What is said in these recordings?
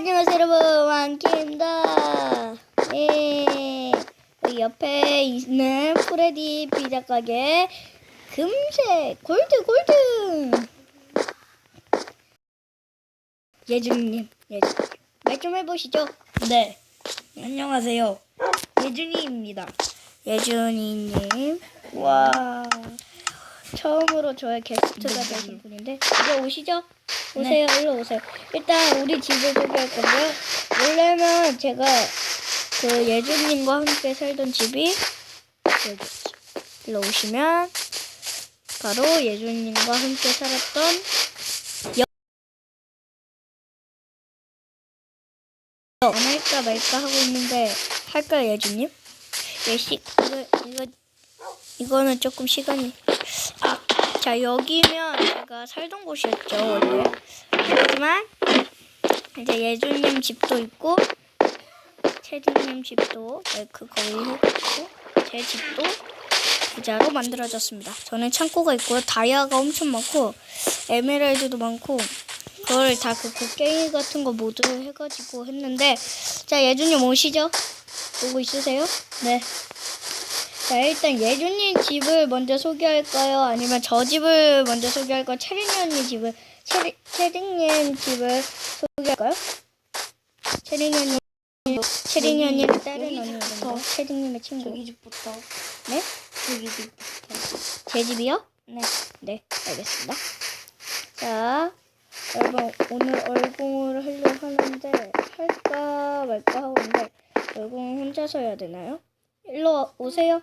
안녕하세요 여러분. 왕키입니다. 예. 여기 옆에 있는 프레디 피자 가게 금색 골드 골드. 예준님 예준. 말 좀 해보시죠. 네. 안녕하세요. 예준이입니다. 예준이님. 와. 처음으로 저의 게스트가 되신 분인데 이제 오시죠 오세요 일로 오세요. 일단 우리 집을 소개할 건데요. 원래는 제가 그 예준님과 함께 살던 집이 여기지 일로 오시면 바로 예준님과 함께 살았던 여... 안 할까 말까 하고 있는데 할까요 예준님? 예시 이거 이거 이거는 조금 시간이 아, 자 여기면 제가 살던 곳이었죠 원래 하지만 이제 예준님 집도 있고 채진님 집도 그 거기 있고 제 집도 부자로 만들어졌습니다. 저는 창고가 있고요 다이아가 엄청 많고 에메랄드도 많고 그걸 다 그 곡괭이 같은 거 모두 해가지고 했는데 자 예준님 오시죠? 보고 있으세요? 네. 자, 일단 예준님 집을 먼저 소개할까요? 아니면 저 집을 먼저 소개할까요? 체린이 언니 집을, 체리, 체린님 집을 소개할까요? 체린이 언니, 체린이 언니는 다른 언니거든요. 체린님의 친구. 저기 집부터. 네? 저기 집부터. 제 집이요? 네. 네, 알겠습니다. 자, 여러분, 오늘 얼공을 하려고 하는데, 할까 말까 하고 있는데, 얼공 혼자서 해야 되나요? 일로 오세요.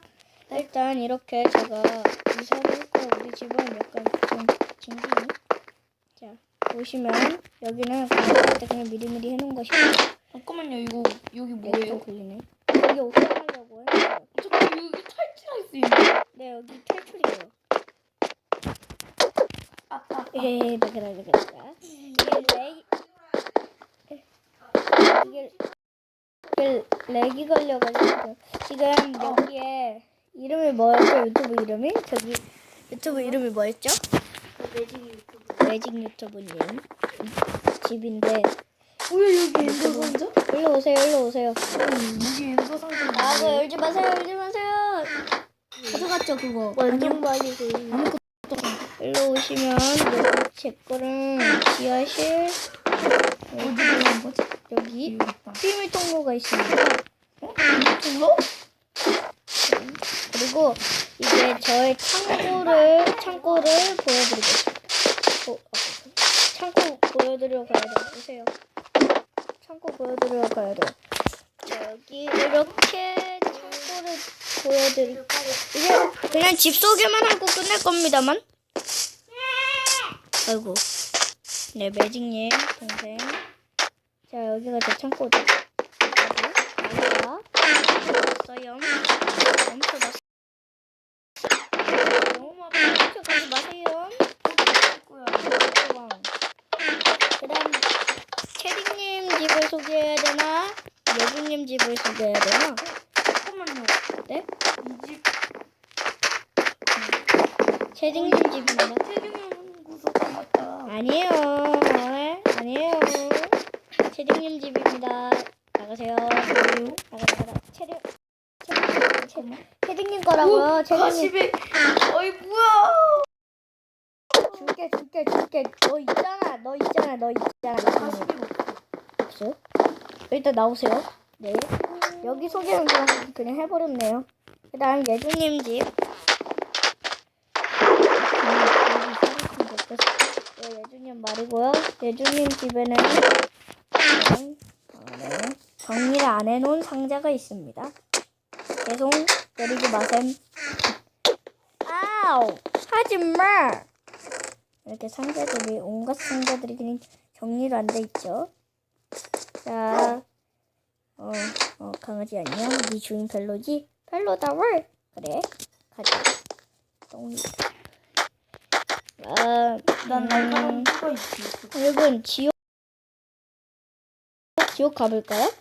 일단 이렇게 제가 이사를 했고, 우리 집은 약간 좀 징징이. 자, 보시면, 여기는 그냥 그냥 미리미리 해놓은 것이고, 잠깐만요. 이거 여기 또 뭐예요? 걸리네. 여기 옥상하려고 했어요. 잠깐 여기 탈출할 수 있는. 네, 여기 탈출이에요. 아, 아, 아. 그래, 그래. 이게 렉, 이게, 이게 렉이 걸려가지고 지금 여기에 이름이 뭐였죠? 유튜브 이름이 저기 유튜브 이름이 뭐였죠? 매직 유튜브. 매직 유튜브님 집인데 왜 여기 엔더 상자? 일로 오세요, 일로 오세요. 여기 엔더 상자. 아, 그거 열지 마세요, 열지 마세요. 가져갔죠, 그거. 완전 많이 그. 아무것도 일로 오시면 여기 제 거는 지하실 어디 들어간 거지? 여기. 비밀 통로가 있습니다. 어? 불러? 그리고 이제 저의 창고를 창고를 보여드리겠습니다. 어, 아, 창고 보여드리러 가야 돼요. 오세요. 창고 보여드리러 가야 돼요. 자, 여기 이렇게 창고를 보여드릴게요. 이제 그냥 집 소개만 하고 끝낼 겁니다만. 아이고. 네, 매직님 동생. 자, 여기가 제 창고죠. 여기, 여기가 써요. 엄청 났어. 너무 아파. 엄청 가지 마세요. 그 다음, 체리님 집을 소개해야 되나? 여주님 집을 소개해야 되나? 잠깐만요. 네? 이 집. 체리님 집입니다. 태경이 구석 같다. 아니에요. 네? 아니에요. 체리님 집입니다. 나가세요. 나가, 나가. 체리, 체리, 체리, 체리님 거라고요. 체리님. 가시배. 어이 뭐야? 줄게, 줄게, 줄게. 너 있잖아. 너 있잖아. 너 있잖아. 가시배. 없어요? 일단 나오세요. 네. 여기 소개는 그냥, 그냥 해버렸네요. 그 다음 예주님 집. 네, 예주님 말이고요. 예주님 집에는 네, 정리를 안 해놓은 상자가 있습니다. 죄송, 때리지 마셈. 아우! 하지 마! 이렇게 상자들이, 온갖 상자들이 그냥 정리를 안돼 있죠. 자, 어, 어, 강아지 안녕. 네 주인 별로지? 별로다, 월. 그래, 가자. 똥이. 아, 난 음, 날카로운 가 있지. 여러분, 지옥, 지옥 가볼까요?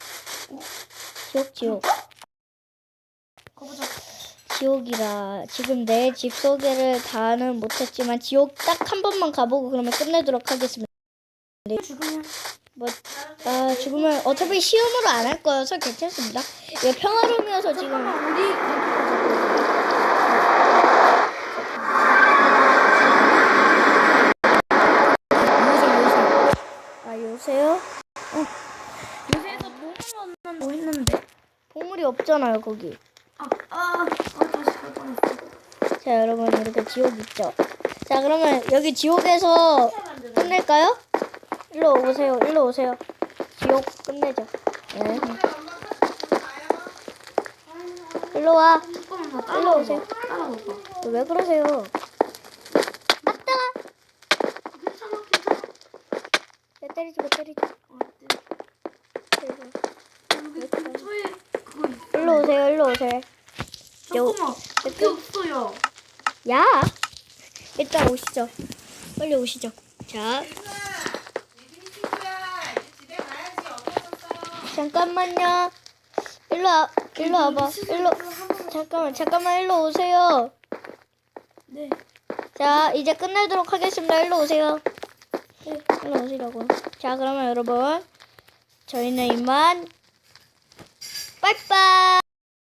지옥, 지옥. 가보자. 지옥이라. 지금 내 집 소개를 다는 못했지만, 지옥 딱 한 번만 가보고 그러면 끝내도록 하겠습니다. 죽으면 뭐, 아, 죽으면 어차피 시험으로 안 할 거여서 괜찮습니다. 이게 평화로움이어서 지금 잠깐만 우리. 요새 아 요새요? 요새에서 보물 얻는다고 했는데. 보물이 없잖아요 거기. 아, 아, 아 다시 갈 뻔했어. 자 여러분 이렇게 지옥 있죠. 자 그러면 여기 지옥에서 끝낼까요? 일로 오세요. 일로 오세요. 지옥 끝내죠. 네. 일로 와. 일로. 오세요. 따라와봐. 왜 그러세요? 아따! 괜찮아, 괜찮아. 왜 때리지 왜 때리지? 어, 네. 있어. 일로 오세요. 일로 오세요. 잠깐만. 여기 없어요. 야! 일단 오시죠. 빨리 오시죠. 자, 잠깐만요. 일로 와, 일로 와봐. 일로, 잠깐만, 잠깐만, 일로 오세요. 네. 자, 이제 끝내도록 하겠습니다. 일로 오세요. 네, 일로 오시라고. 자, 그러면 여러분, 저희는 이만, 빠이빠이!